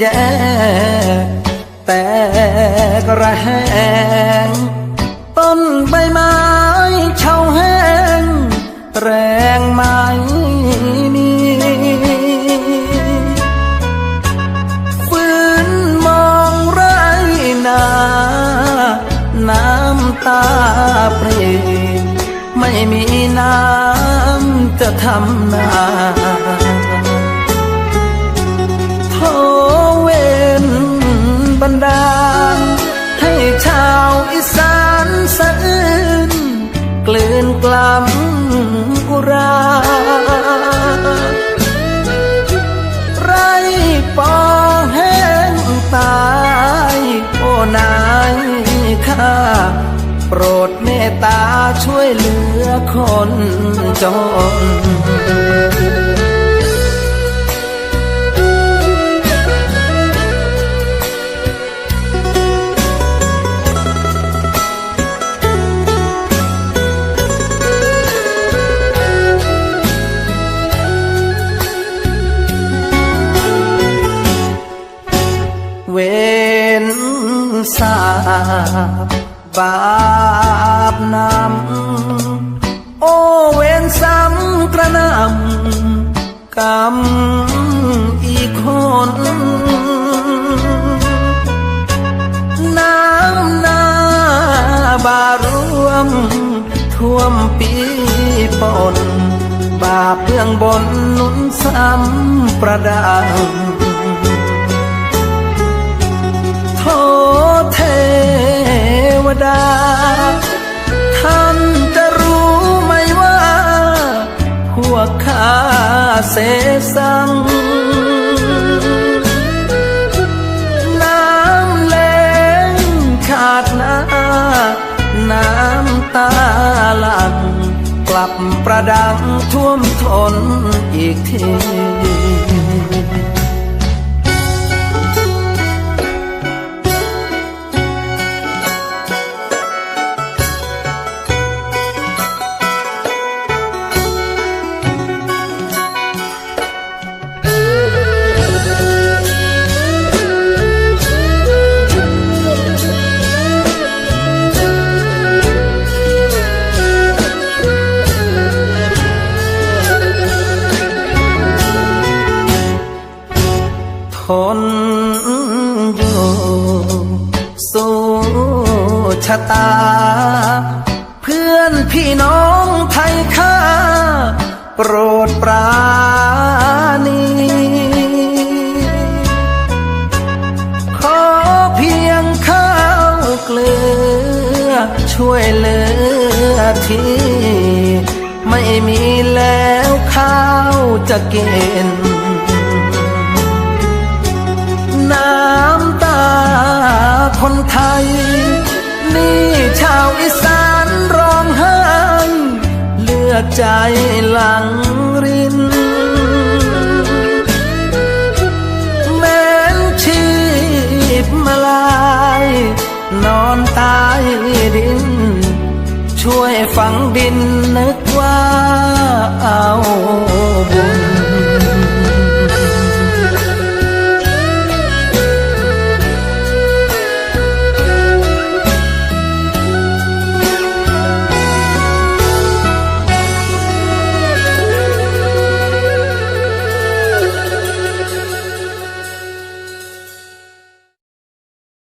แย่แต่กระแหงต้นใบไม้เฉาแห้ง แรงไม่มีฟื้นมองไรนา น้ำตาเปรมไม่มีน้ำจะทำนา กล้ำอุราไรปอแห้งตายโอ้นายข้าโปรดเมตตาช่วยเหลือคนจน សាបបាបណាំអូវេនសាំក្រណាំកម្មអ៊ីខុនណាំណាបារួមធួមពីបនបាបឿងបននុនសាំប្រដាំធោ วดา ท่านจะรู้ไหมว่า พวกข้าเสสังน้ำเล้งขาดน้าน้ำตาหลังกลับประดังท่วมทนอีกที ทนอยู่สู้ชะตา เพื่อนพี่น้องไทยข้าโปรดปราณีขอเพียงข้าวเกลือ ช่วยเหลือทีไม่มีแล้วข้าวจะกิน คนไทย นี่ชาวอีสานร้องไห้ เลือดใจหลังริน แม้นชีพมาลาย นอนตายดิน ช่วยฝังดินนึกว่าเอาบุญ